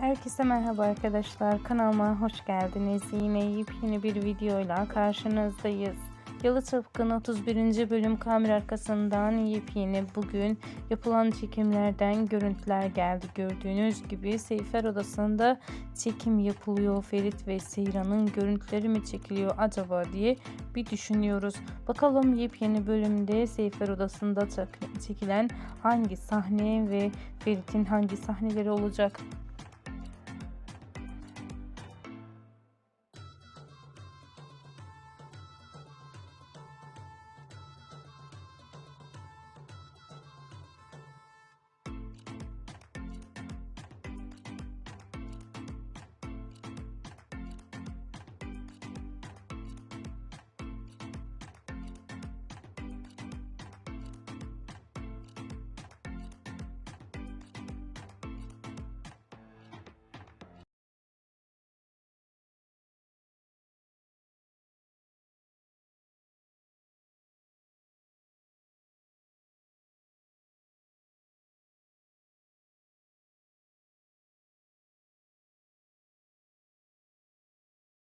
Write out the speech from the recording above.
Herkese merhaba arkadaşlar. Kanalıma hoş geldiniz. Yine yepyeni bir videoyla karşınızdayız. Yalı Tıpkın 31. bölüm kamera arkasından yepyeni bugün yapılan çekimlerden görüntüler geldi. Gördüğünüz gibi Seyfer odasında çekim yapılıyor. Ferit ve Seyran'ın görüntüleri mi çekiliyor acaba diye bir düşünüyoruz. Bakalım yepyeni bölümde Seyfer odasında çekilen hangi sahne ve Ferit'in hangi sahneleri olacak?